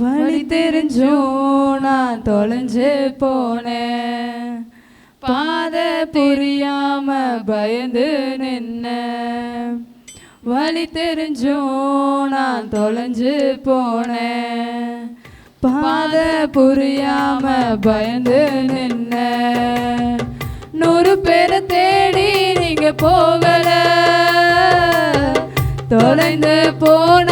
வழி தெரிஞ்சும் நான் தொலைஞ்சு போனேன் பாதை புரியாம பயந்து நின்ன. வழி தெரிஞ்சும் நான் தொலைஞ்சு போனேன் பாதை புரியாம பயந்து நின்ன. நூறு பேரை தேடி நீங்க போகல. தொலைந்து போன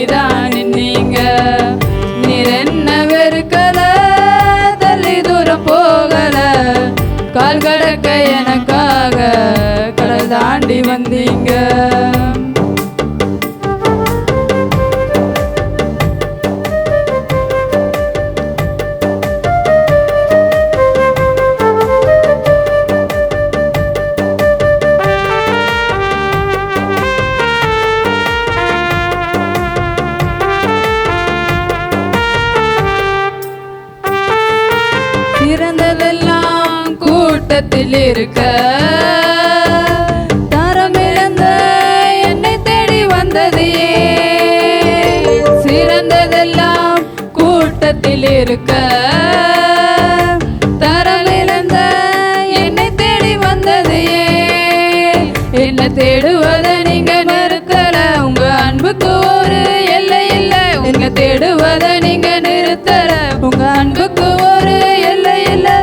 எனக்காக கடல் தாண்டி வந்தீங்க. கூட்டத்தில் இருக்க தரமிழந்த என்னை தேடி வந்தது சிறந்ததெல்லாம் கூட்டத்தில் இருக்க தரமிழந்த என்னை தேடி வந்தது என்ன தேடுவத நீங்க நிறுத்தல. உங்க அன்புக்கு ஒரு எல்லை இல்லை. என்ன தேடுவத நீங்க நிறுத்தல. உங்க அன்புக்கு ஒரு எல்லை இல்லை.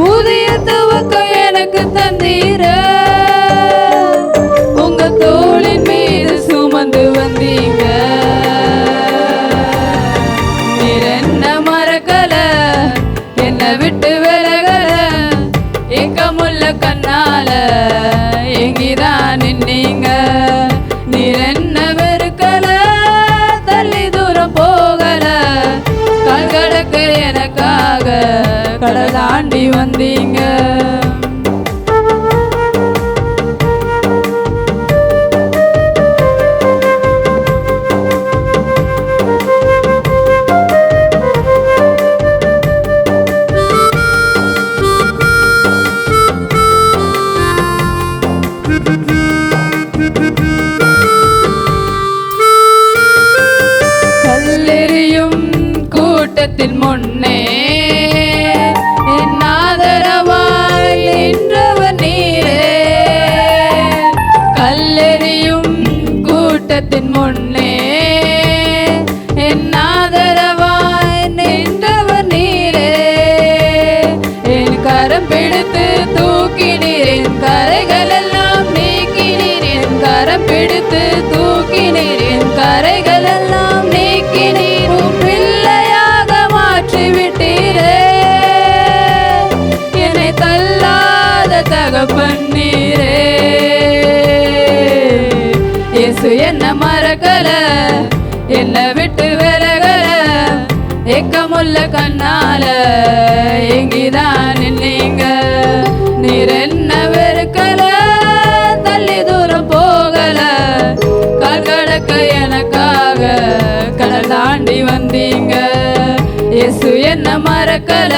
புதிய கடல் தாண்டி வந்தீங்க. கல்லெறியும் கூட்டத்தின் முன்னே இயேசு என்ன மறக்கல என்ன விட்டு விலகல ஏக்கமுள்ள கண்ணால எங்கிதான் நின்னீங்க. நீர் என்ன வெறுக்கல தள்ளி தூரம் போகல கால் கடக்க எனக்காக கடல் தாண்டி வந்தீங்க. இயேசு என்ன மறக்கல